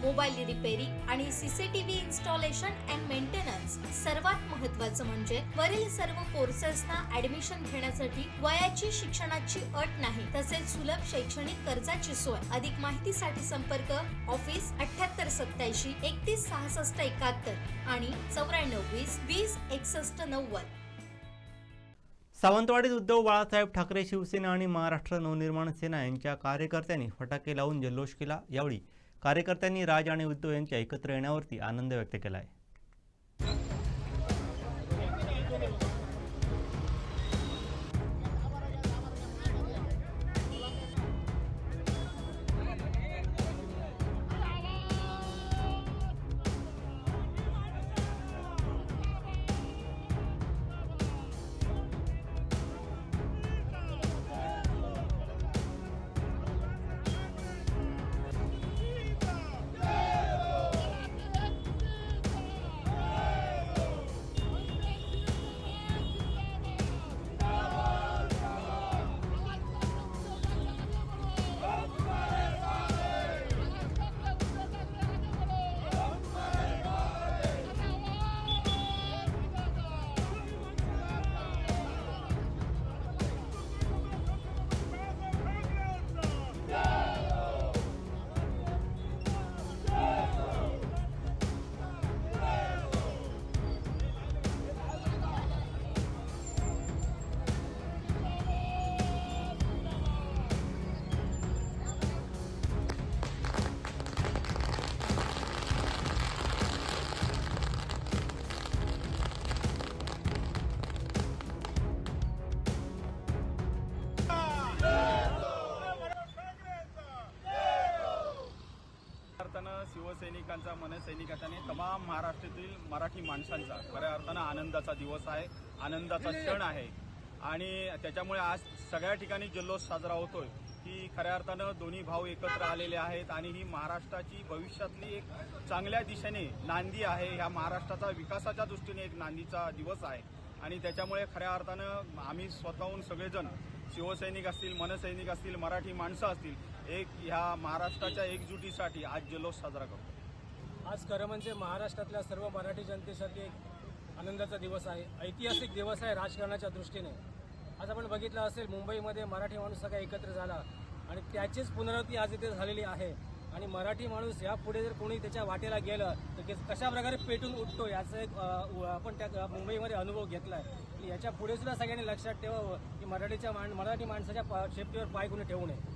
mobile repairing आणि CCTV installation and maintenance सर्वात महत्वाचं म्हणजे वरील सर्व कोर्सेसना ऍडमिशन घेण्यासाठी वयाची शिक्षणाची अट नाही तसेच सुलभ शैक्षणिक कर्जाची सोय. अधिक माहितीसाठी संपर्क ऑफिस अठ्याहत्तर सत्याऐंशी एकतीस सहासष्ट एकाहत्तर आणि चौऱ्याण्णव वीस वीस एकसष्ट नव्वद. सावंतवाडीत उद्धव बाळासाहेब ठाकरे शिवसेना आणि महाराष्ट्र नवनिर्माण सेना यांच्या कार्यकर्त्यांनी फटाके लावून जल्लोष केला. यावेळी कार्यकर्त्यांनी राज आणि उद्धव यांच्या एकत्र येण्यावरती आनंद व्यक्त केला आहे सैनिकांचा मनसैनिकांचा आणि तमाम महाराष्ट्रातील मराठी माणसांचा. खऱ्या अर्थानं आनंदाचा दिवस आहे आनंदाचा क्षण आहे. आणि त्याच्यामुळे आज सगळ्या ठिकाणी जल्लोष साजरा होतोय. की खऱ्या अर्थानं दोन्ही भाऊ एकत्र आलेले आहेत आणि ही महाराष्ट्राची भविष्यातली एक चांगल्या दिशेने नांदी आहे. ह्या महाराष्ट्राचा विकासाच्या दृष्टीने एक नांदीचा दिवस आहे. आणि त्याच्यामुळे खऱ्या अर्थानं आम्ही स्वतःहून सगळेजण शिवसैनिक असतील मनसैनिक असतील मराठी माणसं असतील एक ह्या महाराष्ट्राच्या एकजुटीसाठी आज जल्लोष साजरा करतो आज खरं म्हणजे महाराष्ट्रातल्या सर्व मराठी जनतेसाठी एक आनंदाचा दिवस आहे. ऐतिहासिक दिवस आहे राजकारणाच्या दृष्टीने. आज आपण बघितलं असेल मुंबईमध्ये मराठी माणूस सगळा एकत्र झाला आणि त्याचीच पुनरावृत्ती आज इथे झालेली आहे. आणि मराठी माणूस यापुढे जर कोणी त्याच्या वाटेला गेलं तर कशा प्रकारे पेटून उठतो याचा एक आपण त्या मुंबईमध्ये अनुभव घेतला आहे याच्यापुढे सुद्धा सगळ्यांनी लक्षात ठेवावं की मराठीच्या माण मराठी माणसाच्या शेपटीवर पाय कोणी ठेवू नये.